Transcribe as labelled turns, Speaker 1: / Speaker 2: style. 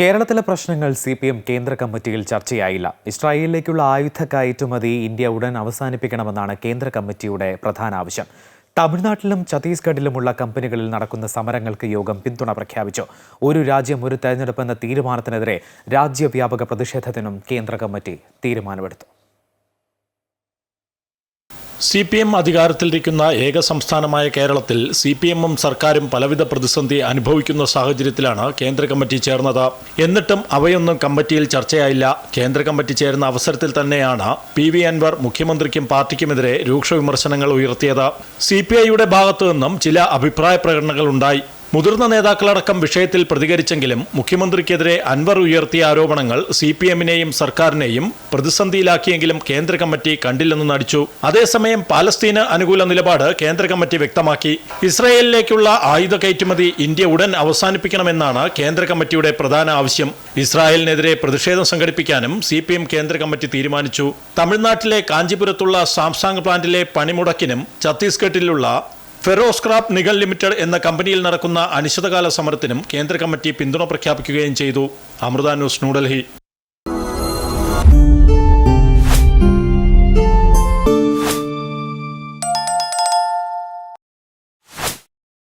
Speaker 1: കേരളത്തിലെ പ്രശ്നങ്ങൾ C P M കേന്ദ്ര കമ്മിറ്റിയിൽ ചർച്ചയായില്ല. ഇസ്രായേലിലേക്കുള്ള ആയുധ കയറ്റുമതി ഇന്ത്യ ഉടൻ അവസാനിപ്പിക്കണമെന്നാണ് കേന്ദ്ര കമ്മിറ്റിയുടെ പ്രധാന ആവശ്യം. തമിഴ്നാട്ടിലും ഛത്തീസ്ഗഡിലുമുള്ള കമ്പനികളിൽ നടക്കുന്ന സമരങ്ങൾക്ക് യോഗം പിന്തുണ പ്രഖ്യാപിച്ചു. ഒരു രാജ്യം ഒരു തെരഞ്ഞെടുപ്പ് എന്ന തീരുമാനത്തിനെതിരെ രാജ്യവ്യാപക പ്രതിഷേധത്തിനും കേന്ദ്ര കമ്മിറ്റി തീരുമാനമെടുത്തു.
Speaker 2: സി പി എം അധികാരത്തിലിരിക്കുന്ന ഏക സംസ്ഥാനമായ കേരളത്തിൽ സി പി എമ്മും സർക്കാരും പലവിധ പ്രതിസന്ധി അനുഭവിക്കുന്ന സാഹചര്യത്തിലാണ് കേന്ദ്ര കമ്മിറ്റി ചേർന്നത്. എന്നിട്ടും അവയൊന്നും കമ്മിറ്റിയിൽ ചർച്ചയായില്ല. കേന്ദ്ര കമ്മിറ്റി ചേരുന്ന അവസരത്തിൽ തന്നെയാണ് പി വി അൻവർ മുഖ്യമന്ത്രിക്കും പാർട്ടിക്കുമെതിരെ രൂക്ഷ വിമർശനങ്ങൾ ഉയർത്തിയത്. സി പി ഐയുടെ ഭാഗത്തു നിന്നും ചില അഭിപ്രായ പ്രകടനങ്ങൾ ഉണ്ടായി. മുതിർന്ന നേതാക്കളടക്കം വിഷയത്തിൽ പ്രതികരിച്ചെങ്കിലും മുഖ്യമന്ത്രിക്കെതിരെ അൻവർ ഉയർത്തിയ ആരോപണങ്ങൾ സി പി എമ്മിനെയും സർക്കാരിനെയും പ്രതിസന്ധിയിലാക്കിയെങ്കിലും കേന്ദ്ര കമ്മിറ്റി കണ്ടില്ലെന്ന് നടിച്ചു. അതേസമയം പാലസ്തീന് അനുകൂല നിലപാട് കേന്ദ്ര കമ്മിറ്റി വ്യക്തമാക്കി. ഇസ്രായേലിലേക്കുള്ള ആയുധ കയറ്റുമതി ഇന്ത്യ ഉടൻ അവസാനിപ്പിക്കണമെന്നാണ് കേന്ദ്ര കമ്മിറ്റിയുടെ പ്രധാന ആവശ്യം. ഇസ്രായേലിനെതിരെ പ്രതിഷേധം സംഘടിപ്പിക്കാനും സി പി എം കേന്ദ്ര കമ്മിറ്റി തീരുമാനിച്ചു. തമിഴ്നാട്ടിലെ കാഞ്ചിപുരത്തുള്ള സാംസാങ് പ്ലാന്റിലെ പണിമുടക്കിനും ഛത്തീസ്ഗഡിലുള്ള ഫെറോസ്ക്രാപ്പ് നിഗൽ ലിമിറ്റഡ് എന്ന കമ്പനിയിൽ നടക്കുന്ന അനിശ്ചിതകാല സമരത്തിനും കേന്ദ്ര കമ്മിറ്റി പിന്തുണ പ്രഖ്യാപിക്കുകയും ചെയ്തു. അമൃത ന്യൂസ് ന്യൂഡൽഹി.